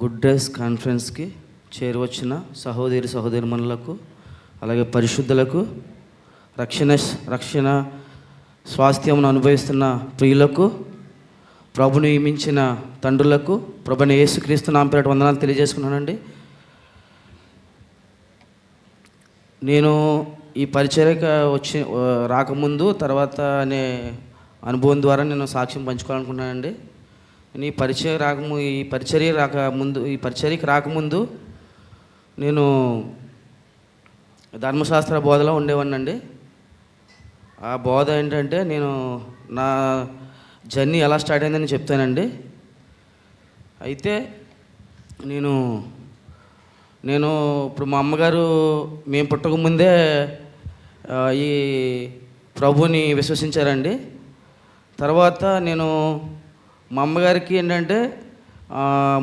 Good days కాన్ఫరెన్స్కి చేరువచ్చిన సహోదరి సహోదరిమణులకు అలాగే పరిశుద్ధులకు రక్షణ రక్షణ స్వాస్థ్యమును అనుభవిస్తున్న ప్రియులకు ప్రభు నియమించిన తండ్రులకు ప్రభుని యేసుక్రీస్తు నాంపేట వందనాలు తెలియజేసుకున్నానండి. నేను ఈ పరిచర్యక వచ్చి రాకముందు తర్వాత అనే అనుభవం ద్వారా నేను సాక్ష్యం పంచుకోవాలనుకున్నానండి నీ ఈ పరిచయం రాకము ఈ పరిచర్య రాకముందు ఈ పరిచర్యకి రాకముందు నేను ధర్మశాస్త్ర బోధలో ఉండేవాడినండి ఆ బోధ ఏంటంటే నేను నా జర్నీ ఎలా స్టార్ట్ అయిందని చెప్తానండి. అయితే నేను నేను ఇప్పుడు మా అమ్మగారు మేము పుట్టకముందే ఈ ప్రభుని విశ్వసించారండి. తర్వాత నేను మా అమ్మగారికి ఏంటంటే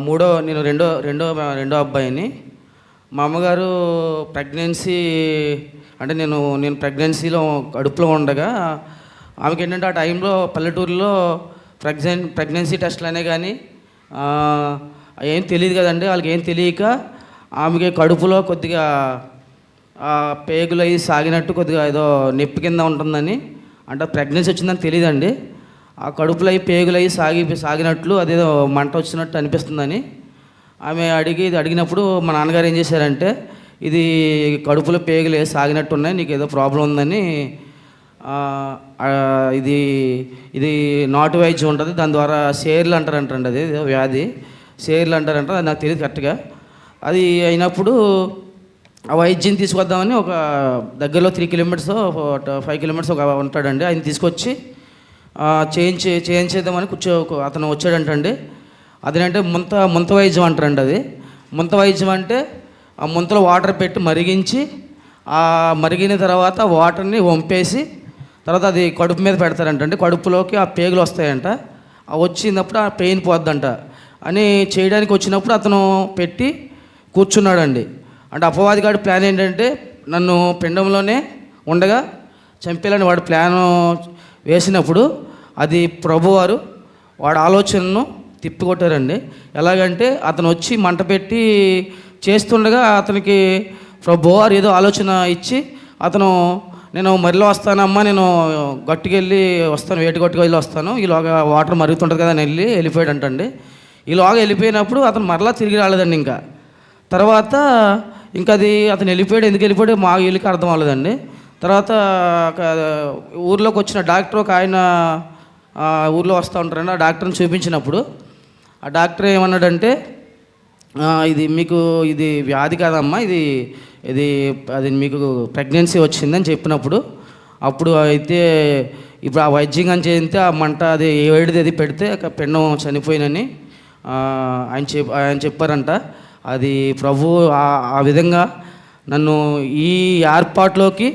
మూడో నేను రెండో రెండో రెండో అబ్బాయిని. మా అమ్మగారు ప్రెగ్నెన్సీ అంటే నేను నేను ప్రెగ్నెన్సీలో కడుపులో ఉండగా ఆమెకి ఏంటంటే ఆ టైంలో పల్లెటూరులో ప్రెగ్నెన్ ప్రెగ్నెన్సీ టెస్ట్లు అనే కానీ ఏం తెలియదు కదండి వాళ్ళకి ఏం తెలియక ఆమెకి కడుపులో కొద్దిగా పేగులు అవి సాగినట్టు కొద్దిగా ఏదో నొప్పి కింద ఉంటుందని అంటే ప్రెగ్నెన్సీ వచ్చిందని తెలియదండి ఆ కడుపులై పేగులై పేగులు అవి సాగి సాగినట్లు అదేదో మంట వచ్చినట్టు అనిపిస్తుందని ఆమె అడిగి ఇది అడిగినప్పుడు మా నాన్నగారు ఏం చేశారంటే ఇది కడుపులో పేగులు సాగినట్టు ఉన్నాయి నీకు ఏదో ప్రాబ్లం ఉందని ఇది ఇది నాటు వైద్యం ఉంటుంది దాని ద్వారా షేర్లు అంటారంటండి అది వ్యాధి. షేర్లు అంటారంట అది నాకు తెలియదు కరెక్ట్గా. అది అయినప్పుడు ఆ వైద్యం తీసుకొద్దామని ఒక దగ్గరలో త్రీ కిలోమీటర్స్ ఫైవ్ కిలోమీటర్స్ ఒక ఉంటాడండి ఆయన తీసుకొచ్చి చేయించే చేయించేద్దామని కూర్చో అతను వచ్చాడంటండి. అదేంటే ముంత ముంత వైద్యం అంటారండి అది. ముంత వైద్యం అంటే ఆ ముంతలో వాటర్ పెట్టి మరిగించి ఆ మరిగిన తర్వాత వాటర్ని వంపేసి తర్వాత అది కడుపు మీద పెడతారంటండి. కడుపులోకి ఆ పేగులు వస్తాయంట. ఆ వచ్చినప్పుడు ఆ పెయిన్ పోద్దంట. అని చేయడానికి వచ్చినప్పుడు అతను పెట్టి కూర్చున్నాడండి. అంటే అపవాదిగాడి ప్లాన్ ఏంటంటే నన్ను పిండంలోనే ఉండగా చంపేయాలని వాడు ప్లాన్ వేసినప్పుడు అది ప్రభువారు వాడి ఆలోచనను తిప్పికొట్టారండి. ఎలాగంటే అతను వచ్చి మంట పెట్టి చేస్తుండగా అతనికి ప్రభువారు ఏదో ఆలోచన ఇచ్చి అతను నేను మరిలో వస్తానమ్మా నేను గట్టుకెళ్ళి వస్తాను వేటి గట్టుకు వస్తాను ఈలోగా వాటర్ మరుగుతుంటుంది కదా అని వెళ్ళి వెళ్ళిపోయాడు అంటండి ఈలోగా వెళ్ళిపోయినప్పుడు అతను మరలా తిరిగి రాలేదండి ఇంకా. తర్వాత ఇంకా అది అతను వెళ్ళిపోయాడు ఎందుకు వెళ్ళిపోయాడు మా వీళ్ళకి అర్థం అవ్వలేదండి. తర్వాత ఒక ఊర్లోకి వచ్చిన డాక్టర్ ఒక ఆయన ఊర్లో వస్తూ ఉంటారండి ఆ డాక్టర్ని చూపించినప్పుడు ఆ డాక్టర్ ఏమన్నాడంటే ఇది మీకు ఇది వ్యాధి కాదమ్మా ఇది ఇది అది మీకు ప్రెగ్నెన్సీ వచ్చిందని చెప్పినప్పుడు అప్పుడు అయితే ఇప్పుడు ఆ వైద్యం అని చేస్తే ఆ మంట అది ఏడిది అది పెడితే ఒక చనిపోయినని ఆయన చెప్ ఆయన చెప్పారంట. అది ప్రభు ఆ- ఆ విధంగా నన్ను ఈ ఏర్పాటులోకి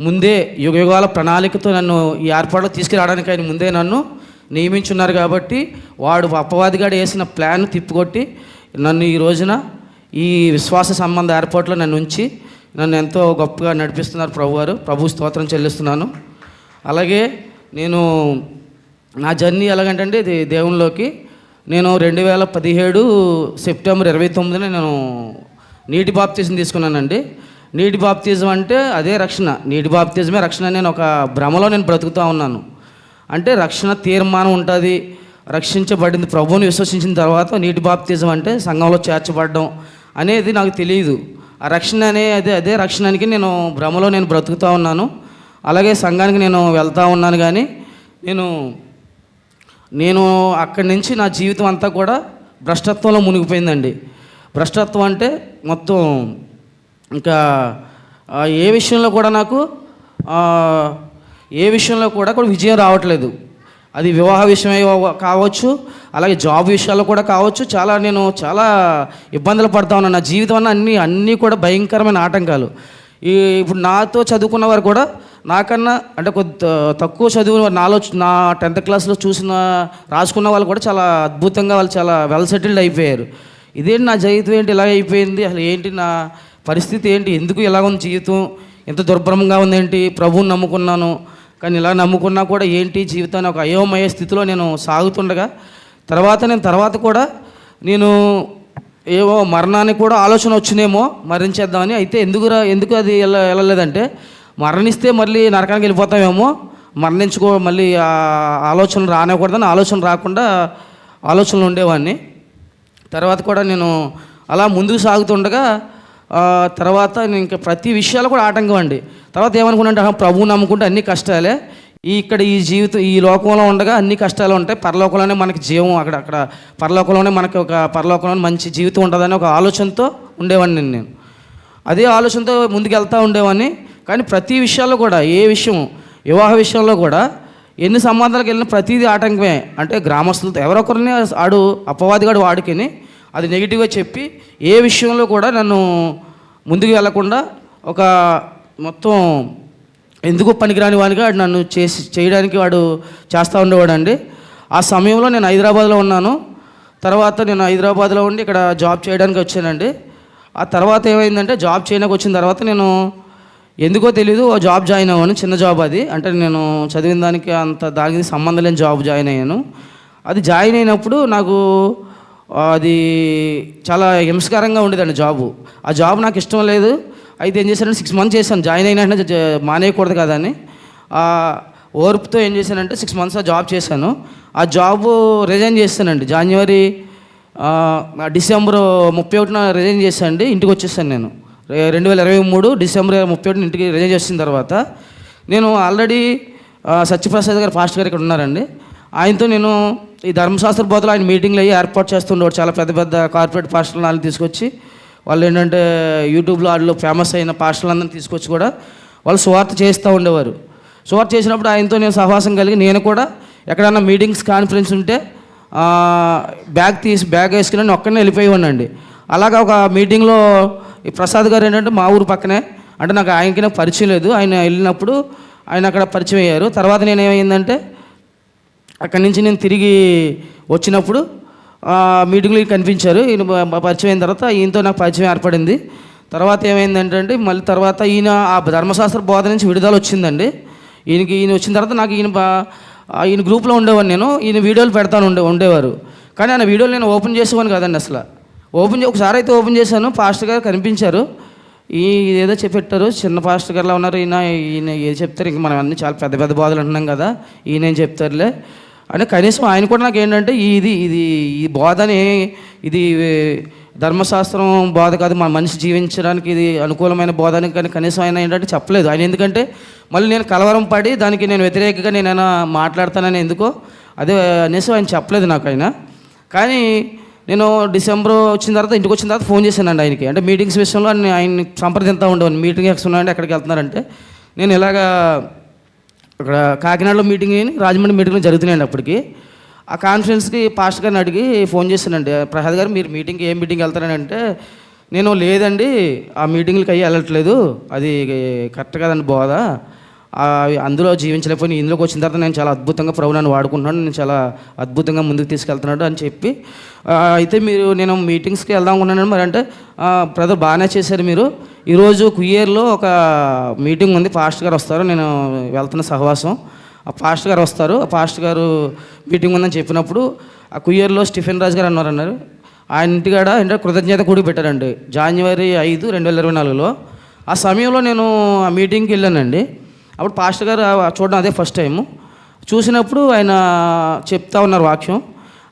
ముందే యుగయుగాల ప్రణాళికతో నన్ను ఈ ఏర్పాటులో తీసుకురావడానికి ఆయన ముందే నన్ను నియమించున్నారు కాబట్టి వాడు అపవాదిగాడు వేసిన ప్లాన్ తిప్పుకొట్టి నన్ను ఈ రోజున ఈ విశ్వాస సంబంధ ఏర్పాట్లో నన్ను ఉంచి నన్ను ఎంతో గొప్పగా నడిపిస్తున్నారు ప్రభువారు. ప్రభు స్తోత్రం చెల్లిస్తున్నాను. అలాగే నేను నా జర్నీ ఎలాగంటే ఇది దేవునిలోకి. నేను రెండు వేల పదిహేడు సెప్టెంబర్ ఇరవై తొమ్మిదిన నేను నీటి బాప్తీసం తీసుకున్నానండి. నీటి బాప్తిజం అంటే అదే రక్షణ. నీటి బాప్తిజమే రక్షణ. నేను ఒక భ్రమలో నేను బ్రతుకుతూ ఉన్నాను. అంటే రక్షణ తీర్మానం ఉంటుంది. రక్షించబడింది ప్రభువుని విశ్వసించిన తర్వాత నీటి బాప్తిజం అంటే సంఘంలో చేర్చబడడం అనేది నాకు తెలియదు ఆ రక్షణ అనే అదే అదే రక్షణానికి నేను భ్రమలో నేను బ్రతుకుతూ ఉన్నాను. అలాగే సంఘానికి నేను వెళ్తూ ఉన్నాను కానీ నేను నేను అక్కడి నుంచి నా జీవితం అంతా కూడా భ్రష్టత్వంలో మునిగిపోయిందండి. భ్రష్టత్వం అంటే మొత్తం ఇంకా ఏ విషయంలో కూడా నాకు ఏ విషయంలో కూడా కూడా విజయం రావట్లేదు. అది వివాహ విషయమే కావచ్చు అలాగే జాబ్ విషయాల్లో కూడా కావచ్చు. చాలా నేను చాలా ఇబ్బందులు పడతా ఉన్నాను నా జీవితం అన్న అన్నీ అన్నీ కూడా భయంకరమైన ఆటంకాలు. ఈ ఇప్పుడు నాతో చదువుకున్న వారు కూడా నాకన్నా అంటే కొద్ది తక్కువ చదువు నాలో నా టెన్త్ క్లాస్లో చూసిన రాసుకున్న వాళ్ళు కూడా చాలా అద్భుతంగా వాళ్ళు చాలా వెల్ సెటిల్డ్ అయిపోయారు. ఇదేంటి నా జీవితం? ఏంటి ఇలా అయిపోయింది? అసలు ఏంటి నా పరిస్థితి ఏంటి? ఎందుకు ఇలా ఉంది జీవితం? ఎంత దుర్భరంగా ఉందేంటి? ప్రభువుని నమ్ముకున్నాను. కానీ ఇలా నమ్ముకున్నా కూడా ఏంటి? జీవితాన్ని ఒక అయోమయ స్థితిలో నేను సాగుతుండగా తర్వాత నేను తర్వాత కూడా నేను ఏవో మరణానికి కూడా ఆలోచన వచ్చినేమో మరణించేద్దామని అయితే ఎందుకు రా ఎందుకు అది వెళ్ళ వెళ్ళలేదంటే మరణిస్తే మళ్ళీ నరకానికి వెళ్ళిపోతామేమో మరణించుకో మళ్ళీ ఆలోచనలు రానివ్వకూడదని ఆలోచన రాకుండా ఆలోచనలు ఉండేవాడిని. తర్వాత కూడా నేను అలా ముందుకు సాగుతుండగా తర్వాత నేను ఇంకా ప్రతి విషయాలు కూడా ఆటంకం అండి. తర్వాత ఏమనుకున్నాంటే ప్రభువు నమ్ముకుంటే అన్ని కష్టాలే. ఈ ఇక్కడ ఈ జీవితం ఈ లోకంలో ఉండగా అన్ని కష్టాలు ఉంటాయి. పరలోకంలోనే మనకి జీవం అక్కడ అక్కడ పరలోకంలోనే మనకి ఒక పరలోకంలోనే మంచి జీవితం ఉంటుందని ఒక ఆలోచనతో ఉండేవాడిని నేను. అదే ఆలోచనతో ముందుకు వెళ్తూ ఉండేవాడిని. కానీ ప్రతి విషయాల్లో కూడా ఏ విషయం వివాహ విషయంలో కూడా ఎన్ని సంబంధాలకు వెళ్ళిన ప్రతిదీ ఆటంకమే. అంటే గ్రామస్తులతో ఎవరొకరిని ఆడు అపవాదిగాడు వాడుకొని అది నెగిటివ్గా చెప్పి ఏ విషయంలో కూడా నన్ను ముందుకు వెళ్ళకుండా ఒక మొత్తం ఎందుకు పనికిరాని వాడికి వాడు నన్ను చేసి చేయడానికి వాడు చేస్తూ ఉండేవాడండి. ఆ సమయంలో నేను హైదరాబాద్లో ఉన్నాను. తర్వాత నేను హైదరాబాద్లో ఉండి ఇక్కడ జాబ్ చేయడానికి వచ్చానండి. ఆ తర్వాత ఏమైందంటే జాబ్ చేయడానికి వచ్చిన తర్వాత నేను ఎందుకో తెలీదు ఓ జాబ్ జాయిన్ అవ్వను చిన్న జాబ్ అది. అంటే నేను చదివిన దానికి అంత దానికి సంబంధం లేని జాబ్ జాయిన్ అయ్యాను. అది జాయిన్ అయినప్పుడు నాకు అది చాలా హింసకరంగా ఉండేదండి జాబు ఆ జాబ్ నాకు ఇష్టం లేదు. అయితే ఏం చేశానంటే సిక్స్ మంత్స్ చేశాను. జాయిన్ అయిన మానేయకూడదు కదా అని. ఆ ఓర్పుతో ఏం చేశానంటే సిక్స్ మంత్స్ ఆ జాబ్ చేశాను. ఆ జాబ్ రిజైన్ చేస్తానండి. జనవరి ఆ, డిసెంబర్ ముప్పై ఒకటిన రిజైన్ చేశానండి. ఇంటికి వచ్చేసాను నేను. రెండు వేల ఇరవై మూడు డిసెంబర్ ముప్పై ఒకటిన ఇంటికి రిజైన్ చేసిన తర్వాత నేను ఆల్రెడీ సత్యప్రసాద్ గారు ఫాస్ట్ గారు ఇక్కడ ఉన్నారండి. ఆయనతో నేను ఈ ధర్మశాస్త్ర బోధలు ఆయన మీటింగ్లు అయ్యి ఏర్పాటు చేస్తుండేవాడు. చాలా పెద్ద పెద్ద కార్పొరేట్ పాస్టర్లు తీసుకొచ్చి వాళ్ళు ఏంటంటే యూట్యూబ్లో వాళ్ళు ఫేమస్ అయిన పాస్టర్లందరినీ తీసుకొచ్చి కూడా వాళ్ళు స్వార్థ చేస్తూ ఉండేవారు. స్వార్థ చేసినప్పుడు ఆయనతో నేను సహవాసం కలిగి నేను కూడా ఎక్కడన్నా మీటింగ్స్ కాన్ఫరెన్స్ ఉంటే బ్యాగ్ తీసి బ్యాగ్ వేసుకుని నేను ఒక్కనే వెళ్ళిపోయేవాడినండి. అలాగా ఒక మీటింగ్లో ఈ ప్రసాద్ గారు ఏంటంటే మా ఊరు పక్కనే అంటే నాకు ఆయనకి నాకు పరిచయం లేదు. ఆయన వెళ్ళినప్పుడు ఆయన అక్కడ పరిచయం అయ్యారు. తర్వాత నేను ఏమైందంటే అక్కడి నుంచి నేను తిరిగి వచ్చినప్పుడు మీటింగ్లో కనిపించారు. ఈయన పరిచయం అయిన తర్వాత ఈయనతో నాకు పరిచయం ఏర్పడింది. తర్వాత ఏమైందంటే మళ్ళీ తర్వాత ఈయన ఆ ధర్మశాస్త్ర బోధ నుంచి విడుదల వచ్చిందండి. ఈయనకి ఈయన వచ్చిన తర్వాత నాకు ఈయన ఈయన గ్రూప్లో ఉండేవాడిని నేను. ఈయన వీడియోలు పెడతాను ఉండే ఉండేవారు. కానీ ఆయన వీడియోలు నేను ఓపెన్ చేసేవాను కదండి అసలు. ఓపెన్ ఒకసారి అయితే ఓపెన్ చేశాను పాస్టర్ గారు కనిపించారు. ఈ ఏదో చెప్పెట్టారు చిన్న పాస్టర్ గారులా ఉన్నారు. ఈయన ఈయన ఏది చెప్తారు ఇంక మనం అన్ని చాలా పెద్ద పెద్ద బాధలు అంటున్నాం కదా ఈయన ఏం చెప్తారులే. అంటే కనీసం ఆయన కూడా నాకు ఏంటంటే ఇది ఇది ఈ బోధని ఇది ధర్మశాస్త్రం బోధ కాదు మన మనిషి జీవించడానికి ఇది అనుకూలమైన బోధని కానీ కనీసం ఆయన ఏంటంటే చెప్పలేదు. ఆయన ఎందుకంటే మళ్ళీ నేను కలవరం పడి దానికి నేను వ్యతిరేకంగా నేనైనా మాట్లాడతానని ఎందుకో అదే అనేసి ఆయన చెప్పలేదు నాకు ఆయన. కానీ నేను డిసెంబర్ వచ్చిన తర్వాత ఇంటికి వచ్చిన తర్వాత ఫోన్ చేశానండి ఆయనకి. అంటే మీటింగ్స్ విషయంలో ఆయన ఆయన్ని ఉండేవాడిని. మీటింగ్ ఎక్కడ ఉన్నాయంటే ఎక్కడికి వెళ్తున్నారంటే నేను ఇలాగా అక్కడ కాకినాడలో మీటింగ్ అయ్యి రాజమండ్రి మీటింగ్లో జరుగుతున్నాయండి అప్పటికి. ఆ కాన్ఫరెన్స్కి పాస్ట్ గారిని అడిగి ఫోన్ చేశానండి. ప్రసాద్ గారు మీరు మీటింగ్కి ఏ మీటింగ్ వెళ్తారని నేను లేదండి ఆ మీటింగ్లకి అయ్యి వెళ్ళట్లేదు. అది కరెక్ట్ కదండి బోధ. అందులో జీవించలేకపోయి ఇందులోకి వచ్చిన తర్వాత నేను చాలా అద్భుతంగా ప్రభు నన్ను వాడుకుంటున్నాను నేను చాలా అద్భుతంగా ముందుకు తీసుకెళ్తున్నాడు అని చెప్పి. అయితే మీరు నేను మీటింగ్స్కి వెళ్దాం అనుకున్నాను మరి అంటే బ్రదర్ బాగానే చేశారు మీరు. ఈరోజు కుయ్యేరులో ఒక మీటింగ్ ఉంది ఫాస్ట్ గారు వస్తారు నేను వెళ్తున్న సహవాసం. ఆ పాస్ట్ గారు వస్తారు ఆ పాస్ట్ గారు మీటింగ్ ఉందని చెప్పినప్పుడు ఆ కుయ్యర్లో స్టిఫెన్ రాజు గారు అన్నారు అన్నారు. ఆయన ఇంటికాడ అంటే కృతజ్ఞత కూడి పెట్టారండి జనవరి ఐదు రెండు వేల ఇరవై నాలుగులో. ఆ సమయంలో నేను ఆ మీటింగ్కి వెళ్ళానండి. అప్పుడు పాస్టర్ గారు చూడడం అదే ఫస్ట్ టైము చూసినప్పుడు ఆయన చెప్తా ఉన్నారు వాక్యం.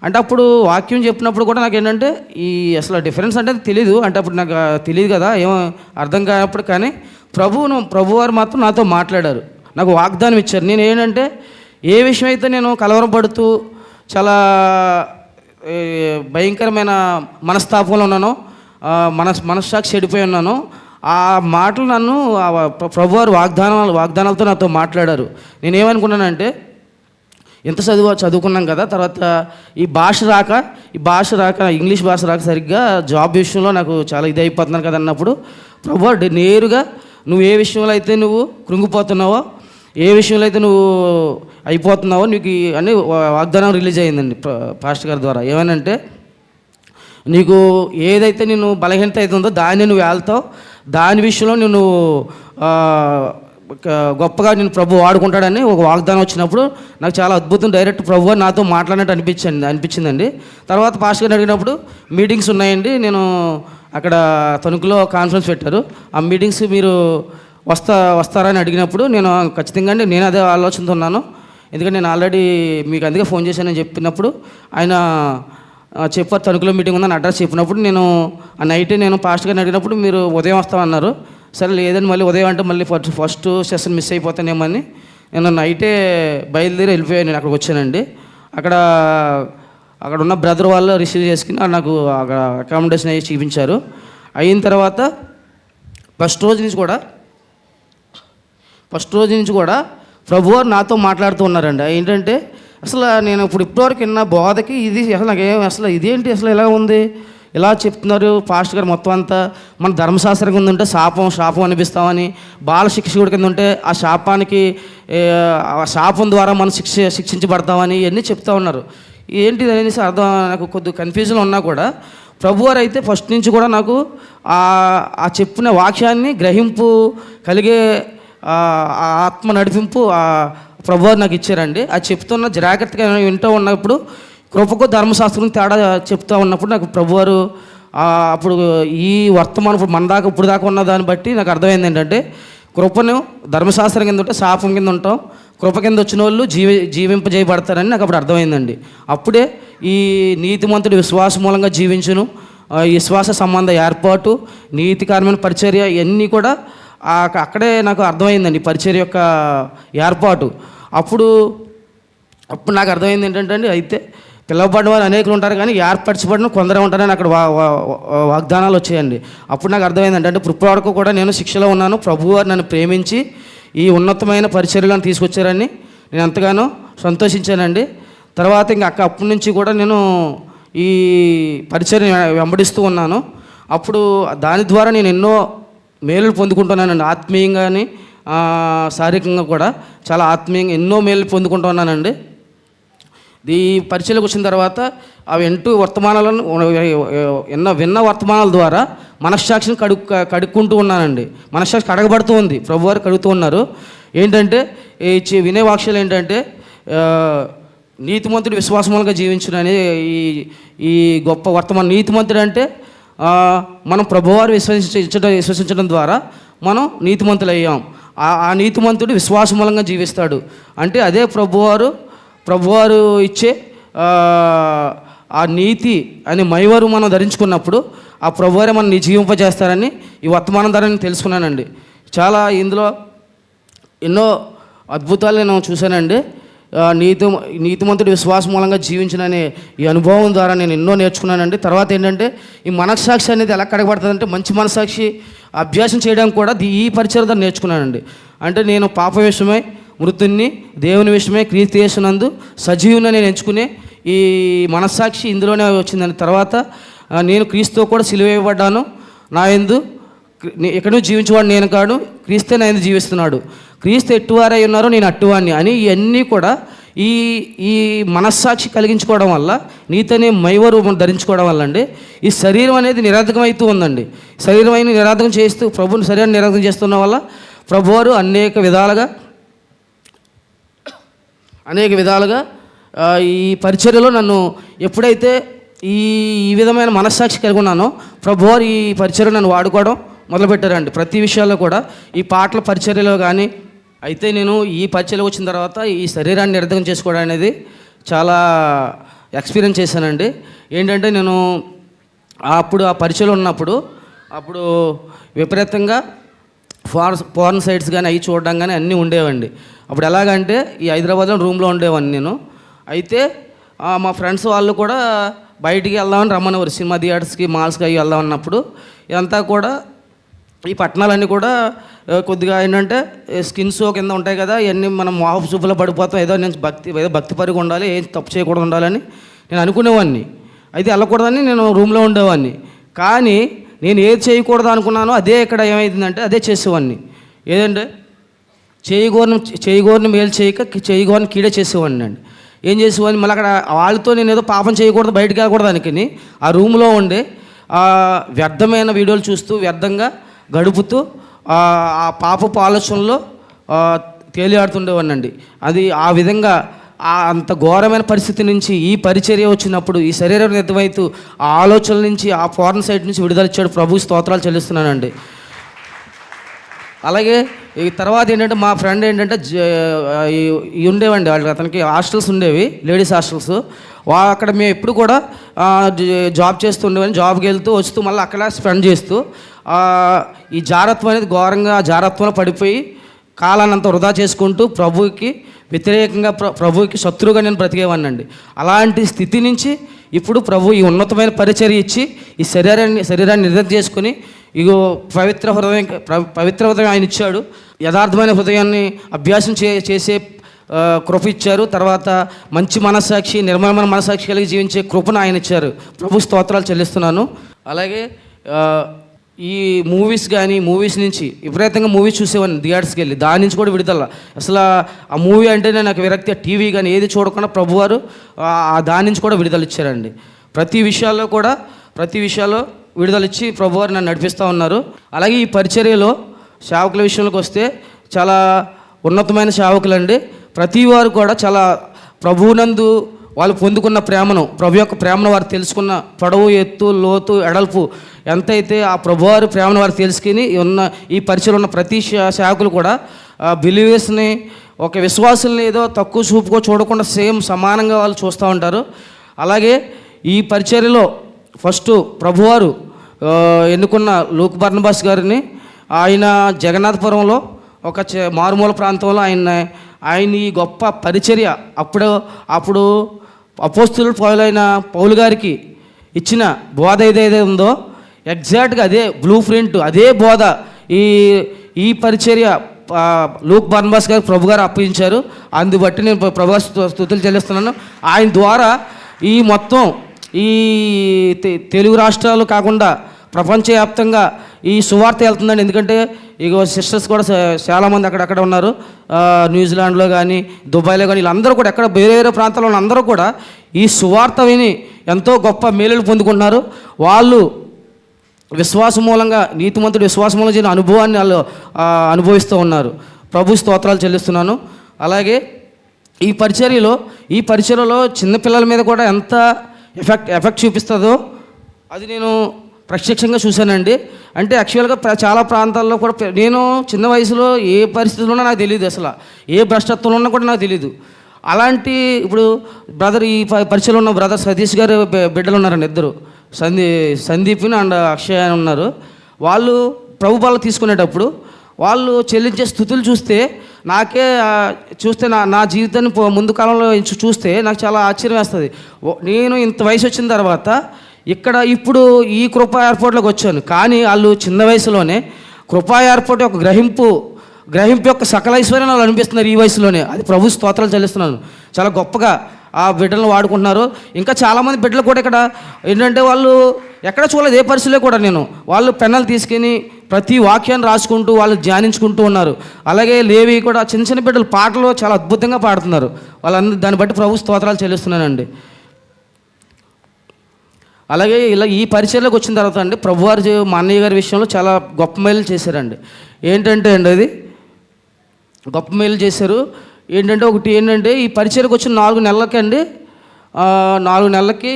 అంటే అప్పుడు వాక్యం చెప్పినప్పుడు కూడా నాకు ఏంటంటే ఈ అసలు డిఫరెన్స్ అంటే తెలీదు. అంటే అప్పుడు నాకు తెలియదు కదా ఏమో అర్థం కానప్పుడు కానీ ప్రభువును ప్రభువారు మాత్రం నాతో మాట్లాడారు. నాకు వాగ్దానం ఇచ్చారు. నేను ఏంటంటే ఏ విషయం అయితే నేను కలవరం పడుతూ చాలా భయంకరమైన మనస్తాపంలో ఉన్నానో మనస్ మనస్సాక్షి చెడిపోయి ఉన్నానో ఆ మాటలు నన్ను ప్రభువారు వాగ్దానాలు వాగ్దానాలతో నాతో మాట్లాడారు. నేనేమనుకున్నానంటే ఎంత చదువు చదువుకున్నాం కదా తర్వాత ఈ భాష రాక ఈ భాష రాక ఇంగ్లీష్ భాష రాక సరిగ్గా జాబ్ విషయంలో నాకు చాలా ఇది అయిపోతున్నాను కదా అన్నప్పుడు ప్రభు నేరుగా నువ్వు ఏ విషయంలో అయితే నువ్వు కృంగిపోతున్నావో ఏ విషయంలో అయితే నువ్వు అయిపోతున్నావో నీకు అని వాగ్దానం రిలీజ్ అయ్యిందండి పాస్టర్ గారి ద్వారా. ఏమనంటే నీకు ఏదైతే నేను బలహీనత అవుతుందో దాన్ని నువ్వు వెళ్తావు దాని విషయంలో నేను ఒక గొప్పగా నేను ప్రభు వాడుకుంటాడని ఒక వాగ్దానం వచ్చినప్పుడు నాకు చాలా అద్భుతం. డైరెక్ట్ ప్రభు నాతో మాట్లాడినట్టు అనిపించండి అనిపించిందండి. తర్వాత పాస్ట్ గారిని అడిగినప్పుడు మీటింగ్స్ ఉన్నాయండి నేను అక్కడ తణుకులో కాన్ఫరెన్స్ పెట్టారు. ఆ మీటింగ్స్ మీరు వస్తా వస్తారని అడిగినప్పుడు నేను ఖచ్చితంగా అండి నేను అదే ఆలోచనతో ఉన్నాను. ఎందుకంటే నేను ఆల్రెడీ మీకు అందుకే ఫోన్ చేశానని చెప్పినప్పుడు ఆయన చెప్పారు తణుకులో మీటింగ్ ఉందని అడ్రస్ చెప్పినప్పుడు నేను ఆ నైటే నేను పాస్ట్ గారిని అడిగినప్పుడు మీరు ఉదయం వస్తామన్నారు. సరే లేదని మళ్ళీ ఉదయం అంటే మళ్ళీ ఫస్ట్ ఫస్ట్ సెషన్ మిస్ అయిపోతానేమో అని నేను నైటే బయలుదేరి వెళ్ళిపోయాను నేను అక్కడికి వచ్చానండి. అక్కడ అక్కడ ఉన్న బ్రదర్ వాళ్ళు రిసీవ్ చేసుకుని నాకు అక్కడ అకామిడేషన్ అయ్యి చూపించారు. అయిన తర్వాత ఫస్ట్ రోజు నుంచి కూడా ఫస్ట్ రోజు నుంచి కూడా ప్రభువారు నాతో మాట్లాడుతూ ఉన్నారండి. ఏంటంటే అసలు నేను ఇప్పుడు ఇప్పటివరకు విన్న బోధకి ఇది అసలు నాకేం అసలు ఇదేంటి? అసలు ఇలా ఉంది? ఇలా చెప్తున్నారు పాస్టర్ గారు మొత్తం అంతా? మన ధర్మశాస్త్రం కింద ఉంటే శాపం శాపం అనిపిస్తామని బాల శిక్షకుడి కింద ఉంటే ఆ శాపానికి ఆ శాపం ద్వారా మనం శిక్ష శిక్షించబడతామని ఇవన్నీ చెప్తా ఉన్నారు. ఏంటి అనేసి అర్థం నాకు కొద్దిగా కన్ఫ్యూజన్ ఉన్నా కూడా ప్రభువారు అయితే ఫస్ట్ నుంచి కూడా నాకు ఆ చెప్పిన వాక్యాన్ని గ్రహింపు కలిగే ఆ ఆత్మ నడిపింపు ప్రభు ప్రభువారు నాకు ఇచ్చారండి. అది చెప్తున్న జాగ్రత్తగా వింటూ ఉన్నప్పుడు కృపకు ధర్మశాస్త్రం తేడా చెప్తూ ఉన్నప్పుడు నాకు ప్రభువారు అప్పుడు ఈ వర్తమానం ఇప్పుడు మన దాకా ఇప్పుడు దాకా ఉన్న దాన్ని బట్టి నాకు అర్థమైంది ఏంటంటే కృపను ధర్మశాస్త్రం కింద ఉంటే శాపం కింద ఉంటాం. కృప కింద వచ్చిన వాళ్ళు జీవి జీవింపజేయబడతారని నాకు అప్పుడు అర్థమైందండి. అప్పుడే ఈ నీతిమంతుడు విశ్వాస మూలంగా జీవించును. విశ్వాస సంబంధ ఏర్పాటు నీతికరమైన పరిచర్య ఇవన్నీ కూడా అక్కడే నాకు అర్థమైందండి పరిచయం యొక్క ఏర్పాటు. అప్పుడు అప్పుడు నాకు అర్థమైంది ఏంటంటే అండి అయితే పిలవబడిన వారు అనేకులు ఉంటారు కానీ ఏర్పరచబడిన కొందరే ఉంటారని అక్కడ వా వాగ్దానాలు వచ్చాయండి. అప్పుడు నాకు అర్థమైంది అంటే ఇప్పుడు వరకు కూడా నేను శిక్షలో ఉన్నాను. ప్రభువు వారు నన్ను ప్రేమించి ఈ ఉన్నతమైన పరిచర్యలను తీసుకొచ్చారని నేను ఎంతగానో సంతోషించానండి. తర్వాత ఇంక అక్క అప్పటి నుంచి కూడా నేను ఈ పరిచర్య వెంబడిస్తూ ఉన్నాను. అప్పుడు దాని ద్వారా నేను ఎన్నో మేలు పొందుకుంటున్నానండి. ఆత్మీయంగాని శారీరకంగా కూడా చాలా ఆత్మీయంగా ఎన్నో మేలు పొందుకుంటున్నానండి. ఈ పరిచయలకు వచ్చిన తర్వాత ఆ వింటూ వర్తమానాలను విన్న విన్న వర్తమానాల ద్వారా మనస్సాక్షిని కడు కడుక్కుంటూ ఉన్నానండి. మనస్సాక్షి కడగబడుతూ ఉంది. ప్రభువారు కడుగుతూ ఉన్నారు. ఏంటంటే ఈ వినే వాక్యాలు ఏంటంటే నీతిమంతుడు విశ్వాసములుగా జీవించునని ఈ ఈ గొప్ప వర్తమానం. నీతిమంతుడు అంటే మనం ప్రభువారు విశ్వసించడం విశ్వసించడం ద్వారా మనం నీతిమంతులు అయ్యాం ఆ ఆ నీతిమంతుడు విశ్వాసమూలంగా జీవిస్తాడు. అంటే అదే ప్రభువారు ప్రభువారు ఇచ్చే ఆ, నీతి అనే మైవరు మనం ధరించుకున్నప్పుడు ఆ ప్రభువారే మనం జీవింపజేస్తారని ఈ వర్తమానం ధరని తెలుసుకున్నానండి. చాలా ఇందులో ఎన్నో అద్భుతాలు నేను చూశానండి. నీతి నీతిమంతుడి విశ్వాసం మూలంగా జీవించిననే ఈ అనుభవం ద్వారా నేను ఎన్నో నేర్చుకున్నానండి. తర్వాత ఏంటంటే ఈ మనస్సాక్షి అనేది ఎలా కడగబడుతుందంటే మంచి మనస్సాక్షి అభ్యాసం చేయడం కూడా దీ- ఈ పరిచయం ద్వారా నేర్చుకున్నానండి. అంటే నేను పాప విషయమై మృతుణ్ణి దేవుని విషయమై క్రీస్తు యేసునందు సజీవుని నేను ఎంచుకునే ఈ మనస్సాక్షి ఇందులోనే వచ్చిందని తర్వాత నేను క్రీస్తుతో కూడా సిలువేయబడ్డాను నా ఎందు ఎక్కడో జీవించేవాడు నేను కాడు క్రీస్తే నా ఎందు జీవిస్తున్నాడు. క్రీస్తు ఎట్టువారై ఉన్నారో నేను అట్టువాన్ని అని ఇవన్నీ కూడా ఈ ఈ మనస్సాక్షి కలిగించుకోవడం వల్ల నీతనే మైవరూపం ధరించుకోవడం వల్ల అండి ఈ శరీరం అనేది నిరాధకమవుతూ ఉందండి. శరీరం అయిన నిరాధకం చేస్తూ ప్రభుని శరీరాన్ని నిరాధకం చేస్తున్న వల్ల ప్రభువారు అనేక విధాలుగా అనేక విధాలుగా ఈ పరిచర్యలో నన్ను ఎప్పుడైతే ఈ ఈ విధమైన మనస్సాక్షి కలిగి ఉన్నానో ప్రభువారు ఈ పరిచర్య నన్ను వాడుకోవడం మొదలుపెట్టారండి. ప్రతి విషయాల్లో కూడా ఈ పాటల పరిచర్యలో కానీ అయితే నేను ఈ పరిచయలు వచ్చిన తర్వాత ఈ శరీరాన్ని నిర్ధకం చేసుకోవడం అనేది చాలా ఎక్స్పీరియన్స్ చేశానండి. ఏంటంటే నేను అప్పుడు ఆ పరిచయలో ఉన్నప్పుడు అప్పుడు విపరీతంగా ఫార్ ఫారెన్ సైట్స్ కానీ అవి చూడడం కానీ అన్నీ ఉండేవండి. అప్పుడు ఎలాగంటే ఈ హైదరాబాద్లో రూమ్లో ఉండేవాడిని నేను. అయితే మా ఫ్రెండ్స్ వాళ్ళు కూడా బయటికి వెళ్దామని రమ్మనేవారు. సినిమా థియేటర్స్కి మాల్స్కి అవి వెళ్దాం అన్నప్పుడు ఇదంతా కూడా ఈ పట్టణాలన్నీ కూడా కొద్దిగా ఏంటంటే స్కిన్ షో కింద ఉంటాయి కదా ఇవన్నీ మనం మాపు చూపులో పడిపోతాం. ఏదో నేను భక్తి ఏదో భక్తి పరిగా ఉండాలి ఏం తప్పు చేయకూడదు ఉండాలని నేను అనుకునేవాడిని అయితే వెళ్ళకూడదని నేను రూమ్లో ఉండేవాడిని కానీ నేను ఏది చేయకూడదు అనుకున్నానో అదే ఇక్కడ ఏమైందంటే అదే చేసేవాడిని ఏదంటే చేయగోరిని చేయగోరిని మేలు చేయక చేయగోరిని కీడే చేసేవాడిని అండి ఏం చేసేవాడిని మళ్ళీ అక్కడ వాళ్ళతో నేను ఏదో పాపం చేయకూడదు బయటకు వెళ్ళకూడదు అనుకుని ఆ రూమ్లో ఉండి వ్యర్థమైన వీడియోలు చూస్తూ వ్యర్థంగా గడుపుతూ ఆ పాపపు ఆలోచనలో తేలియాడుతుండేవాడినండి. అది ఆ విధంగా ఆ అంత ఘోరమైన పరిస్థితి నుంచి ఈ పరిచర్య వచ్చినప్పుడు ఈ శరీరం నిద్రమైతూ ఆ ఆలోచనల నుంచి ఆ ఫారెన్ సైడ్ నుంచి విడుదల ఇచ్చాడు ప్రభు. స్తోత్రాలు చెల్లిస్తున్నానండి. అలాగే ఈ తర్వాత ఏంటంటే మా ఫ్రెండ్ ఏంటంటే జ- ఈ- ఉండేవండి. వాళ్ళకి అతనికి హాస్టల్స్ ఉండేవి లేడీస్ హాస్టల్స్. వా అక్కడ మేము ఎప్పుడు కూడా జాబ్ చేస్తూ ఉండేవాడిని జాబ్కి వెళ్తూ వస్తూ మళ్ళీ అక్కడ స్పెండ్ చేస్తూ ఈ జారత్వం అనేది ఘోరంగా జారత్వంలో పడిపోయి కాలానంత వృధా చేసుకుంటూ ప్రభువుకి వ్యతిరేకంగా ప్ర ప్రభువుకి శత్రువుగా నేను బ్రతికేవాన్నండి. అలాంటి స్థితి నుంచి ఇప్పుడు ప్రభు ఈ ఉన్నతమైన పరిచర్య ఇచ్చి ఈ శరీరాన్ని శరీరాన్ని నిర్ధం చేసుకుని ఇగో పవిత్ర హృదయం ప్ర- పవిత్ర హృదయం ఆయన ఇచ్చాడు. యథార్థమైన హృదయాన్ని అభ్యాసం చే చేసే కృప ఇచ్చారు. తర్వాత మంచి మనస్సాక్షి నిర్మలమైన మనస్సాక్షి కలిగి జీవించే కృపను ఆయన ఇచ్చారు. ప్రభు స్తోత్రాలు చెల్లిస్తున్నాను. అలాగే ఈ మూవీస్ కానీ మూవీస్ నుంచి విపరీతంగా మూవీస్ చూసేవాడిని థియేటర్స్కి వెళ్ళి. దాని నుంచి కూడా విడుదల. అసలు ఆ మూవీ అంటేనే నాకు విరక్తి. టీవీ కానీ ఏది చూడకుండా ప్రభువారు ఆ దాని నుంచి కూడా విడుదల ఇచ్చారండి. ప్రతి విషయాల్లో కూడా ప్రతి విషయాల్లో విడుదల ఇచ్చి ప్రభువారు నన్ను నడిపిస్తూ ఉన్నారు. అలాగే ఈ పరిచర్యలో సేవకుల విషయంలోకి వస్తే చాలా ఉన్నతమైన సేవకులండి ప్రతి వారు కూడా చాలా ప్రభువునందు వాళ్ళు పొందుకున్న ప్రేమను ప్రభు యొక్క ప్రేమను వారు తెలుసుకున్న పొడవు ఎత్తు లోతు ఎడల్పు ఎంతైతే ఆ ప్రభువారి ప్రేమను వారు తెలుసుకుని ఉన్న ఈ పరిచయం ఉన్న ప్రతి శాఖలు సేవకులు కూడా బిలీవర్స్ని ఒక విశ్వాసుల్ని ఏదో తక్కువ చూపుకో చూడకుండా సేమ్ సమానంగా వాళ్ళు చూస్తూ ఉంటారు. అలాగే ఈ పరిచర్యలో ఫస్ట్ ప్రభువారు ఎన్నుకున్న లూక్ బర్నబాస్ గారిని ఆయన జగన్నాథపురంలో ఒక చే- మారుమూల ప్రాంతంలో ఆయన ఆయన ఈ గొప్ప పరిచర్య అప్పుడు అప్పుడు అపోస్తులు పౌలైన పౌలు గారికి ఇచ్చిన బోధ ఏదైతే ఉందో ఎగ్జాక్ట్గా అదే బ్లూ ప్రింట్ అదే బోధ. ఈ ఈ పరిచర్య లూక్ బర్నబాస్ గారు ప్రభు గారు అప్పగించారు. అందుబట్టి నేను ప్రభు స్థుతులు చెల్లిస్తున్నాను. ఆయన ద్వారా ఈ మొత్తం ఈ తెలుగు రాష్ట్రాలు కాకుండా ప్రపంచవ్యాప్తంగా ఈ సువార్త వెళ్తుందండి. ఎందుకంటే ఇగో సిస్టర్స్ కూడా చాలామంది అక్కడక్కడ ఉన్నారు. న్యూజిలాండ్లో కానీ దుబాయ్లో కానీ వీళ్ళందరూ కూడా ఎక్కడ వేరే వేరే ప్రాంతాల్లో ఉన్న అందరూ కూడా ఈ సువార్త విని ఎంతో గొప్ప మేలులు పొందుకుంటున్నారు. వాళ్ళు విశ్వాసం మూలంగా నీతిమంతుడు విశ్వాసం మూలంగా చేసిన అనుభవాన్ని వాళ్ళు అనుభవిస్తూ ఉన్నారు. ప్రభు స్తోత్రాలు చెల్లిస్తున్నాను. అలాగే ఈ పరిచర్యలో ఈ పరిచర్యలో చిన్నపిల్లల మీద కూడా ఎంత ఎఫెక్ట్ ఎఫెక్ట్ చూపిస్తుందో అది నేను ప్రత్యక్షంగా చూశానండి. అంటే యాక్చువల్గా చాలా ప్రాంతాల్లో కూడా నేను చిన్న వయసులో ఏ పరిస్థితుల్లో ఉన్నా నాకు తెలియదు అసలు. ఏ భ్రష్టత్వంలో ఉన్నా కూడా నాకు తెలియదు అలాంటి ఇప్పుడు బ్రదర్ ఈ ప- పరిచయంలో ఉన్న బ్రదర్ సతీష్ గారు బిడ్డలు ఉన్నారండి ఇద్దరు. సందీ సందీప్ని అండ్ అక్షయ్ అని ఉన్నారు. వాళ్ళు ప్రభుబాల తీసుకునేటప్పుడు వాళ్ళు చెల్లించే స్థుతులు చూస్తే నాకే చూస్తే నా నా జీవితాన్ని ముందు కాలంలో చూస్తే నాకు చాలా ఆశ్చర్యం వేస్తుంది. నేను ఇంత వయసు వచ్చిన తర్వాత ఇక్కడ ఇప్పుడు ఈ కృపా ఎయిర్పోర్ట్లోకి వచ్చాను. కానీ వాళ్ళు చిన్న వయసులోనే కృపా ఎయిర్పోర్ట్ యొక్క గ్రహింపు గ్రహింపు యొక్క సకల ఐశ్వర్యం వాళ్ళు అనిపిస్తున్నారు ఈ వయసులోనే. అది ప్రభు స్తోత్రాలు చెల్లిస్తున్నాను. చాలా గొప్పగా ఆ బిడ్డలను వాడుకుంటున్నారు. ఇంకా చాలామంది బిడ్డలు కూడా ఇక్కడ ఏంటంటే వాళ్ళు ఎక్కడ చూడలేదు ఏ పరిస్థితిలో కూడా నేను. వాళ్ళు పెన్నలు తీసుకుని ప్రతి వాక్యాన్ని రాసుకుంటూ వాళ్ళు ధ్యానించుకుంటూ ఉన్నారు. అలాగే లేవి కూడా చిన్న చిన్న బిడ్డలు పాటలు చాలా అద్భుతంగా పాడుతున్నారు. వాళ్ళందరూ దాన్ని బట్టి ప్రభు స్తోత్రాలు చెల్లిస్తున్నానండి. అలాగే ఇలా ఈ పరిచయలోకి వచ్చిన తర్వాత అండి ప్రభువారు మా అన్నయ్య గారి విషయంలో చాలా గొప్ప మేలు చేశారండి. ఏంటంటే అండి అది? గొప్ప మేలు చేశారు. ఏంటంటే ఒకటి ఏంటంటే ఈ పరిచయకు వచ్చిన నాలుగు నెలలకి అండి నాలుగు నెలలకి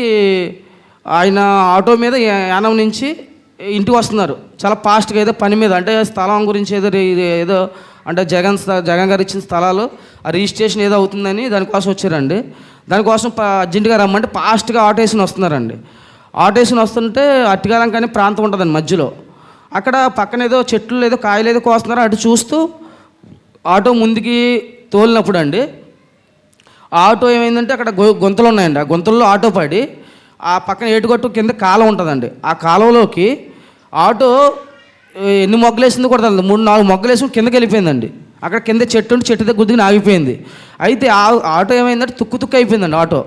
ఆయన ఆటో మీద యానం నుంచి ఇంటికి వస్తున్నారు. చాలా ఫాస్ట్గా ఏదో పని మీద అంటే స్థలం గురించి ఏదో ఏదో అంటే జగన్ జగన్ గారు ఇచ్చిన స్థలాలు ఆ రిజిస్ట్రేషన్ ఏదో అవుతుందని దానికోసం వచ్చారండి. దానికోసం అర్జెంటుగా రమ్మంటే ఫాస్ట్గా ఆటో వస్తున్నారండి. ఆటో వస్తుంటే అట్టిగాలం కానీ ప్రాంతం ఉంటుందండి మధ్యలో. అక్కడ పక్కన ఏదో చెట్లు ఏదో కాయలు ఏదో కోస్తున్నారు అటు చూస్తూ ఆటో ముందుకి తోలినప్పుడు అండి ఆటో ఏమైందంటే అక్కడ గొ గుంతలు ఉన్నాయండి. ఆ గుంతల్లో ఆటో పడి ఆ పక్కన ఏటుగట్టు కింద కాలం ఉంటుందండి. ఆ కాలంలోకి ఆటో ఎన్ని మొగ్గలేసింది కూడా తెలియదు మూడు నాలుగు మొగ్గలేసి కిందకి వెళ్ళిపోయిందండి అక్కడ కింద చెట్టు ఉండి చెట్టు దగ్గర గుద్దుకుని ఆగిపోయింది. అయితే ఆ ఆటో ఏమైందంటే తుక్కు తుక్కు అయిపోయిందండి ఆటో.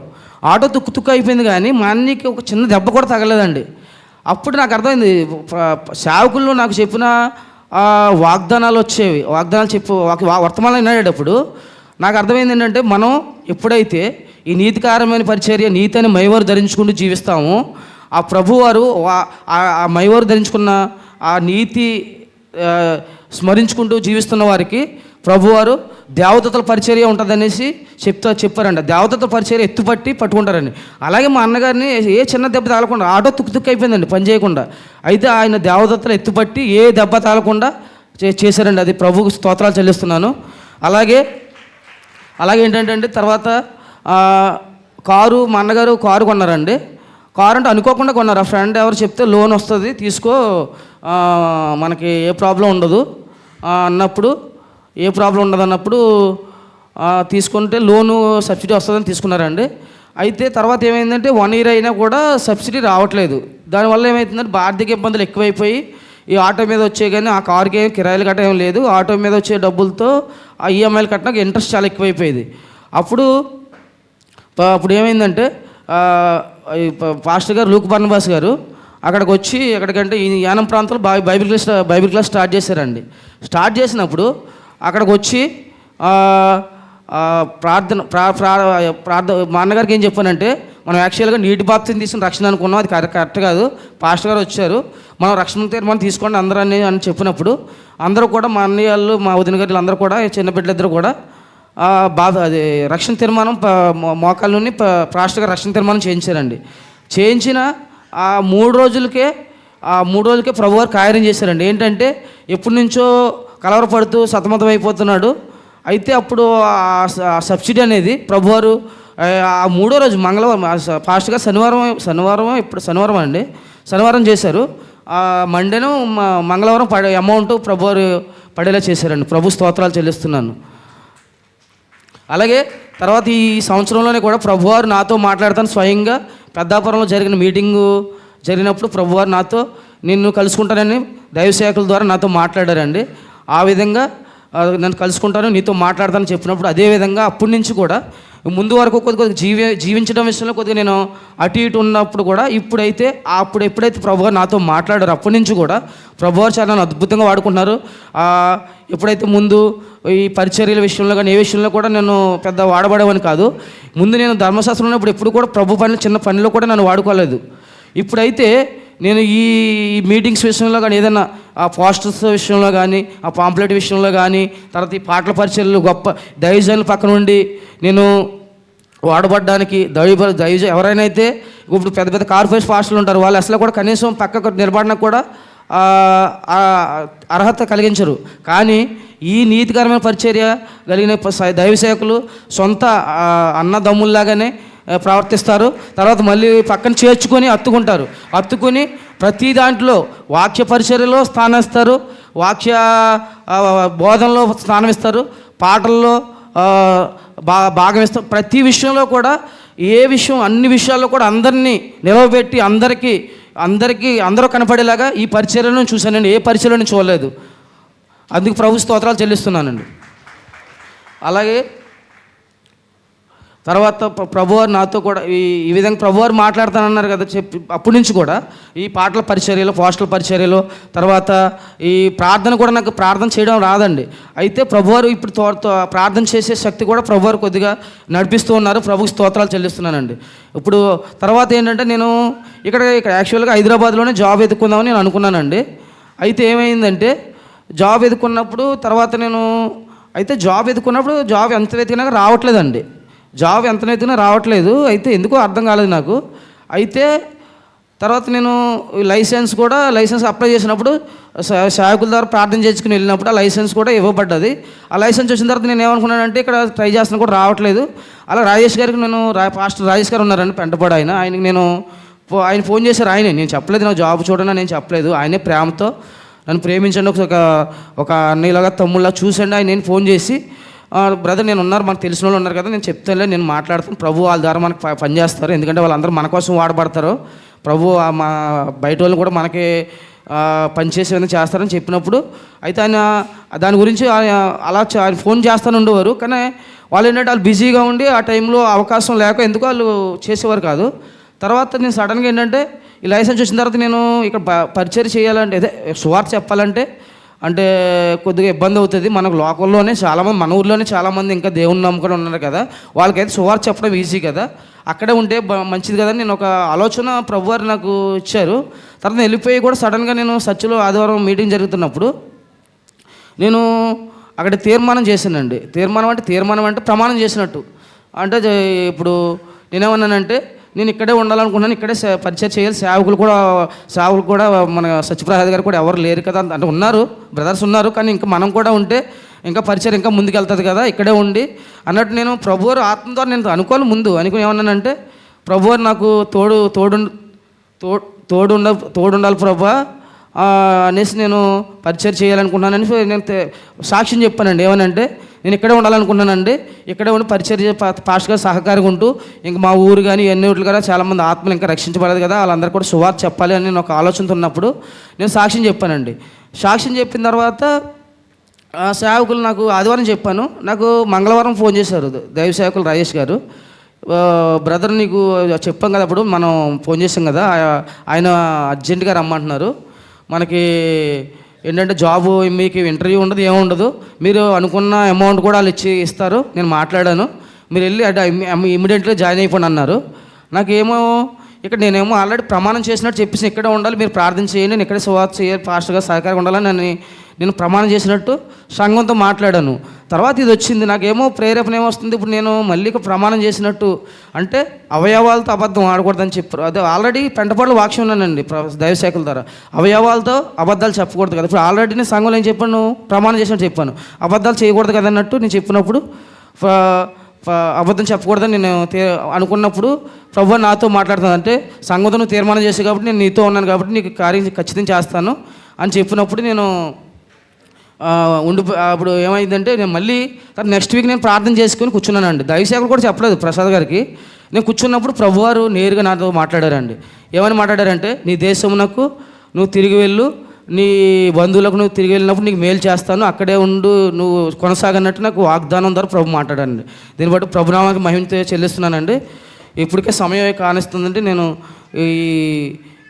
ఆటో తుక్కు తుక్కు అయిపోయింది కానీ మా అన్నికి ఒక చిన్న దెబ్బ కూడా తగలేదండి అప్పుడు నాకు అర్థమైంది ప- సేవకుల్లో నాకు చెప్పిన వాగ్దానాలు వచ్చేవి. వాగ్దానాలు చెప్పు వర్తమానం వినేటప్పుడు నాకు అర్థమైంది ఏంటంటే మనం ఎప్పుడైతే ఈ నీతికారమైన పరిచర్య నీతి అని మైవారు ధరించుకుంటూ జీవిస్తామో ఆ ప్రభువారు ఆ- మైవారు ధరించుకున్న ఆ నీతి స్మరించుకుంటూ జీవిస్తున్న వారికి ప్రభువారు దేవదత్తల పరిచర్య ఉంటుందనేసి చెప్తా చెప్పారండి దేవదత్తల పరిచర్య ఎత్తుపట్టి పట్టుకుంటారండి. అలాగే మా అన్నగారిని ఏ చిన్న దెబ్బ తాగకుండా ఆటో తుక్కు తుక్కు అయిపోయిందండి పని చేయకుండా. అయితే ఆయన దేవదత్తలు ఎత్తుపట్టి ఏ దెబ్బ తాగకుండా చే- చేశారండి. అది ప్రభుకు స్తోత్రాలు చెల్లిస్తున్నాను. అలాగే అలాగే ఏంటంటే అండి తర్వాత కారు మా అన్నగారు కారు కొన్నారండి. కారు అంటే అనుకోకుండా కొన్నారు. ఆ ఫ్రెండ్ ఎవరు చెప్తే లోన్ వస్తుంది తీసుకో మనకి ఏ ప్రాబ్లం ఉండదు అన్నప్పుడు ఏ ప్రాబ్లం ఉండదన్నప్పుడు తీసుకుంటే లోను సబ్సిడీ వస్తుందని తీసుకున్నారండి. అయితే తర్వాత ఏమైందంటే వన్ ఇయర్ అయినా కూడా సబ్సిడీ రావట్లేదు. దానివల్ల ఏమవుతుందంటే ఆర్థిక ఇబ్బందులు ఎక్కువైపోయి ఈ ఆటో మీద వచ్చే కానీ ఆ కార్కి ఏం కిరాయిలు కట్ట ఏం లేదు. ఆటో మీద వచ్చే డబ్బులతో ఆ ఈఎంఐలు కట్టినాక ఇంట్రెస్ట్ చాలా ఎక్కువైపోయేది. అప్పుడు అప్పుడు ఏమైందంటే పాస్టర్ గారు లూక్ బర్నబాస్ గారు అక్కడికి వచ్చి ఎక్కడికంటే ఈ యానం ప్రాంతంలో by Bible class Bible class start చేశారండి. స్టార్ట్ చేసినప్పుడు అక్కడికి వచ్చి ప్రార్థన ప్రా ప్రార్థన మా అన్నగారికి ఏం చెప్పానంటే మనం యాక్చువల్గా నీటి బాప్తిని తీసుకుని రక్షణ అనుకున్నాం అది కరెక్ట్ కరెక్ట్ కాదు. పాస్టర్ గారు వచ్చారు. మనం రక్షణ తీర్మానం తీసుకోండి అందరూ అని అని చెప్పినప్పుడు అందరూ కూడా మా అన్నయ్య వాళ్ళు మా వదిన గారు అందరూ కూడా చిన్న బిడ్డలిద్దరూ కూడా బాధ అది రక్షణ తీర్మానం మోకాళ్ళ నుండి మోకాళ్ళని గారు రక్షణ తీర్మానం చేయించారండి. చేయించిన ఆ మూడు రోజులకే ఆ మూడు రోజులకే ప్రభువారు కార్యం చేశారండి. ఏంటంటే ఎప్పటి నుంచో కలవరపడుతూ సతమతం అయిపోతున్నాడు అయితే అప్పుడు సబ్సిడీ అనేది ప్రభువారు ఆ, మూడో రోజు మంగళవారం ఫాస్ట్గా శనివారం శనివారం ఇప్పుడు శనివారం అండి శనివారం చేశారు. మండేను మ- మంగళవారం పడే అమౌంట్ ప్రభువారు పడేలా చేశారండి. ప్రభు స్తోత్రాలు చెల్లిస్తున్నాను. అలాగే తర్వాత ఈ సంవత్సరంలోనే కూడా ప్రభువారు నాతో మాట్లాడతాను స్వయంగా. పెద్దాపురంలో జరిగిన మీటింగు జరిగినప్పుడు ప్రభువారు నాతో నిన్ను కలుసుకుంటానని దైవసేవకుల ద్వారా నాతో మాట్లాడారండి. ఆ విధంగా నన్ను కలుసుకుంటాను నీతో మాట్లాడతాను చెప్పినప్పుడు అదే విధంగా అప్పటి నుంచి కూడా ముందు వరకు కొద్ది కొద్దిగా జీవి జీవించడం విషయంలో కొద్దిగా నేను అటు ఇటు ఉన్నప్పుడు కూడా ఇప్పుడైతే అప్పుడు ఎప్పుడైతే ప్రభువారు నాతో మాట్లాడారు అప్పటి నుంచి కూడా ప్రభువారు చాలా నన్ను అద్భుతంగా వాడుకుంటున్నారు. ఎప్పుడైతే ముందు ఈ పరిచర్యల విషయంలో కానీ ఏ విషయంలో కూడా నేను పెద్ద వాడబడేవని కాదు. ముందు నేను ధర్మశాస్త్రంలో ఉన్నప్పుడు ఎప్పుడు కూడా ప్రభు పని చిన్న పనిలో కూడా నన్ను వాడుకోలేదు. ఇప్పుడైతే నేను ఈ మీటింగ్స్ విషయంలో కానీ ఏదైనా ఆ పోస్టర్స్ విషయంలో కానీ ఆ పాంప్లెట్ విషయంలో కానీ తర్వాత ఈ పాటల పరిచయలు గొప్ప దైవజనుల పక్కన ఉండి నేను వాడబడ్డానికి దైవ దైవజ ఎవరైనా అయితే ఇప్పుడు పెద్ద పెద్ద కార్పొరేట్ పాస్టర్లు ఉంటారు వాళ్ళు అసలు కూడా కనీసం పక్కకు నిలబడడానికి కూడా అర్హత కలిగించరు. కానీ ఈ నీతికరమైన పరిచర్య కలిగిన దైవ సేవకులు సొంత అన్నదమ్ముల్లాగానే ప్రవర్తిస్తారు. తర్వాత మళ్ళీ పక్కన చేర్చుకొని అత్తుకుంటారు. అత్తుకుని ప్రతి దాంట్లో వాక్య పరిచర్యలో స్థానిస్తారు వాక్య బోధనలో స్థానం ఇస్తారు పాటల్లో బా భాగమిస్తారు. ప్రతి విషయంలో కూడా ఏ విషయం అన్ని విషయాల్లో కూడా అందరినీ నిలవబెట్టి అందరికీ అందరికీ అందరూ కనపడేలాగా ఈ పరిచర్యలను చూశానండి. ఏ పరిచర్యలను చూడలేదు. అందుకు ప్రభు స్తోత్రాలు చెల్లిస్తున్నానండి. అలాగే తర్వాత ప్రభువారు నాతో కూడా ఈ ఈ విధంగా ప్రభువారు మాట్లాడతానన్నారు కదా చెప్పి అప్పటి నుంచి కూడా ఈ పాటల పరిచర్యలు పోస్టల్ పరిచర్యలు తర్వాత ఈ ప్రార్థన కూడా నాకు ప్రార్థన చేయడం రాదండి. అయితే ప్రభువారు ఇప్పుడు ప్రార్థన చేసే శక్తి కూడా ప్రభువారు కొద్దిగా నడిపిస్తూ ఉన్నారు. ప్రభుకి స్తోత్రాలు చెల్లిస్తున్నానండి. ఇప్పుడు తర్వాత ఏంటంటే నేను ఇక్కడ ఇక్కడ యాక్చువల్గా హైదరాబాద్లోనే జాబ్ ఎదుక్కుందామని నేను అనుకున్నానండి. అయితే ఏమైందంటే జాబ్ ఎదుకున్నప్పుడు తర్వాత నేను అయితే జాబ్ ఎదుకున్నప్పుడు జాబ్ ఎంత వెతికినాక రావట్లేదండి. జాబ్ ఎంత రావట్లేదు. అయితే ఎందుకో అర్థం కాలేదు నాకు. అయితే తర్వాత నేను లైసెన్స్ కూడా లైసెన్స్ అప్లై చేసినప్పుడు సేవకుల ద్వారా ప్రార్థన చేసుకుని వెళ్ళినప్పుడు ఆ లైసెన్స్ కూడా ఇవ్వబడ్డది. ఆ లైసెన్స్ వచ్చిన తర్వాత నేను ఏమనుకున్నానంటే ఇక్కడ ట్రై చేస్తున్నా కూడా రావట్లేదు. అలా రాజేష్ గారికి నేను రా పాస్టర్ రాజేష్ గారు ఉన్నారండి పెంటపాడు ఆయన. ఆయనకి నేను ఆయన ఫోన్ చేశారు ఆయనే. నేను చెప్పలేదు నా జాబ్ చూడండి నేను చెప్పలేదు. ఆయనే ప్రేమతో నన్ను ప్రేమించండి ఒక ఒక అన్నయ్యలాగా తమ్ముళ్ళ చూసండి ఆయన నేను ఫోన్ చేసి బ్రదర్ నేను ఉన్నారు మనకు తెలిసిన వాళ్ళు ఉన్నారు కదా నేను చెప్తానులే నేను మాట్లాడుతాను. ప్రభు వాళ్ళ ద్వారా మనకు పనిచేస్తారు ఎందుకంటే వాళ్ళందరూ మన కోసం వాడబడతారు. ప్రభు ఆ మా బయట వాళ్ళు కూడా మనకి పనిచేసే విధంగా చేస్తారని చెప్పినప్పుడు అయితే ఆయన దాని గురించి ఆయన అలా ఆయన ఫోన్ చేస్తాను ఉండేవారు. కానీ వాళ్ళు ఏంటంటే వాళ్ళు బిజీగా ఉండి ఆ టైంలో అవకాశం లేక ఎందుకు వాళ్ళు చేసేవారు కాదు. తర్వాత నేను సడన్గా ఏంటంటే ఈ లైసెన్స్ వచ్చిన తర్వాత నేను ఇక్కడ పరిచయం చేయాలంటే అదే సువార్త చెప్పాలంటే అంటే కొద్దిగా ఇబ్బంది అవుతుంది. మనకు లోకల్లోనే చాలామంది మన ఊర్లోనే చాలామంది ఇంకా దేవుని నమ్ముకొని ఉన్నారు కదా. వాళ్ళకైతే సువార్త చెప్పడం ఈజీ కదా. అక్కడే ఉంటే మంచిది కదా నేను ఒక ఆలోచన ప్రభువారు నాకు ఇచ్చారు. తర్వాత వెళ్ళిపోయి కూడా సడన్గా నేను సచ్చులో ఆదివారం మీటింగ్ జరుగుతున్నప్పుడు నేను అక్కడ తీర్మానం చేశానండి. తీర్మానం అంటే తీర్మానం అంటే ప్రమాణం చేసినట్టు. అంటే ఇప్పుడు నేనేమన్నానంటే నేను ఇక్కడే ఉండాలనుకున్నాను ఇక్కడే పరిచయం చేయాలి. సేవకులు కూడా సేవకులు కూడా మన సత్యప్రసాద్ గారు కూడా ఎవరు లేరు కదా అంటే ఉన్నారు బ్రదర్స్ ఉన్నారు కానీ ఇంకా మనం కూడా ఉంటే ఇంకా పరిచయం ఇంకా ముందుకెళ్తుంది కదా ఇక్కడే ఉండి. అన్నట్టు నేను ప్రభువారు ఆత్మ ద్వారా నేను అనుకోను ముందు. అనుకుని ఏమన్నానంటే ప్రభువారు నాకు తోడు తోడు తో తోడుండ తోడుండాలి ప్రభా అనేసి నేను పరిచయం చేయాలనుకున్నానని నేను సాక్ష్యం చెప్పానండి. ఏమనంటే నేను ఇక్కడే ఉండాలనుకున్నానండి ఇక్కడే ఉండి పరిచర్య పాస్ట్గా సహకారంగా ఉంటూ ఇంక మా ఊరు కానీ ఎన్ని ఊర్లు కూడా చాలామంది ఆత్మలు ఇంకా రక్షించబడదు కదా వాళ్ళందరూ కూడా సువార్త చెప్పాలి అని నేను ఒక ఆలోచనతో ఉన్నప్పుడు నేను సాక్ష్యం చెప్పానండి. సాక్ష్యం చెప్పిన తర్వాత ఆ సేవకులు నాకు ఆదివారం చెప్పాను. నాకు మంగళవారం ఫోన్ చేశారు దైవ సేవకులు రాజేష్ గారు. బ్రదర్ నీకు చెప్పాం కదా అప్పుడు మనం ఫోన్ చేసాం కదా ఆయన అర్జెంటుగా రమ్మంటున్నారు. మనకి ఏంటంటే జాబ్ మీకు ఇంటర్వ్యూ ఉండదు ఏముండదు మీరు అనుకున్న అమౌంట్ కూడా వాళ్ళు ఇచ్చి ఇస్తారు. నేను మాట్లాడాను. మీరు వెళ్ళి అటు ఇమ్మీడియట్గా జాయిన్ అయిపోండి అన్నారు. నాకేమో ఇక్కడ నేనేమో ఆల్రెడీ ప్రమాణం చేసినట్టు చెప్పేసి ఇక్కడే ఉండాలి. మీరు ప్రార్థన చేయండి. నేను ఇక్కడే సువార్త చేయాలి. ఫాస్ట్గా సహకారం ఉండాలని నేను నేను ప్రమాణం చేసినట్టు సంఘంతో మాట్లాడాను. తర్వాత ఇది వచ్చింది నాకేమో ప్రేరేపణ ఏమొస్తుంది ఇప్పుడు నేను మళ్ళీ ప్రమాణం చేసినట్టు. అంటే అవయవాలతో అబద్ధం ఆడకూడదని చెప్పారు. అదే ఆల్రెడీ పెంటపాడులో వాక్యం ఉన్నానండి ప్ర- దైవశాఖల ద్వారా. అవయవాలతో అబద్ధాలు చెప్పకూడదు కదా. ఇప్పుడు ఆల్రెడీ నేను సంఘంలో ఏం చెప్పాను ప్రమాణం చేసినట్టు చెప్పాను. అబద్ధాలు చేయకూడదు కదా అన్నట్టు నేను చెప్పినప్పుడు అబద్ధం చెప్పకూడదని నేను అనుకున్నప్పుడు ప్రభు నాతో మాట్లాడుతుంది అంటే సంగతి నువ్వు తీర్మానం చేసావు కాబట్టి నేను నీతో ఉన్నాను కాబట్టి నీకు కార్యం ఖచ్చితంగా చేస్తాను అని చెప్పినప్పుడు నేను ఉండి అప్పుడు ఏమైందంటే నేను మళ్ళీ నెక్స్ట్ వీక్ నేను ప్రార్థన చేసుకుని కూర్చున్నానండి. దైవసేవకులు కూడా చెప్పలేదు ప్రసాద్ గారికి. నేను కూర్చున్నప్పుడు ప్రభువారు నేరుగా నాతో మాట్లాడారండి. ఏమని మాట్లాడారంటే నీ దేశమునకు నువ్వు తిరిగి వెళ్ళు. నీ బంధువులకు నువ్వు తిరిగి వెళ్ళినప్పుడు నీకు మేలు చేస్తాను. అక్కడే ఉండు. నువ్వు కొనసాగన్నట్టు నాకు వాగ్దానం ద్వారా ప్రభు మాట్లాడండి దీన్ని బట్టి ప్రభునామానికి మహిమతో చెల్లిస్తున్నానండి. ఇప్పటికే సమయం కానిస్తుందంటే నేను ఈ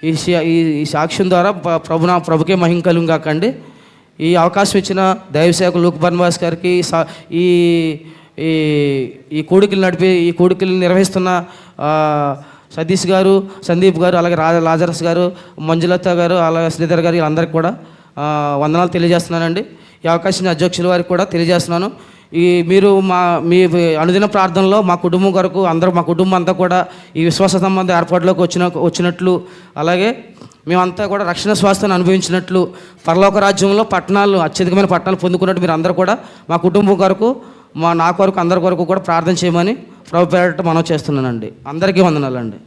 ఈ సాక్ష్యం ద్వారా ప్రభునా ప్రభుకే మహిం కలుగు కాకండి. ఈ అవకాశం ఇచ్చిన దైవసేవకు లూక్ బన్వాస్ గారికి ఈ ఈ ఈ కోడికలు నడిపి ఈ కోడికలు నిర్వహిస్తున్న సతీష్ గారు సందీప్ గారు అలాగే రాజ లాజరస్ గారు మంజులత గారు అలాగే శ్రీధర్ గారు వీళ్ళందరికీ కూడా వందనాలు తెలియజేస్తున్నానండి. ఈ అవకాశం అధ్యక్షుల వారికి కూడా తెలియజేస్తున్నాను. ఈ మీరు మా మీ అనుదిన ప్రార్థనలో మా కుటుంబం కొరకు అందరూ మా కుటుంబం అంతా కూడా ఈ విశ్వాస సంబంధ ఏర్పాట్లోకి వచ్చిన వచ్చినట్లు అలాగే మేమంతా కూడా రక్షణ స్వాస్థ్యాన్ని అనుభవించినట్లు పరలోక రాజ్యంలో పట్టణాలు అత్యధికమైన పట్టణాలు పొందుకున్నట్టు మీరు అందరూ కూడా మా కుటుంబం కొరకు మా నా కొరకు అందరి కొరకు కూడా ప్రార్థన చేయమని ప్రభు పేరట మనం చేస్తున్నానండి. అందరికీ వందనాలండి.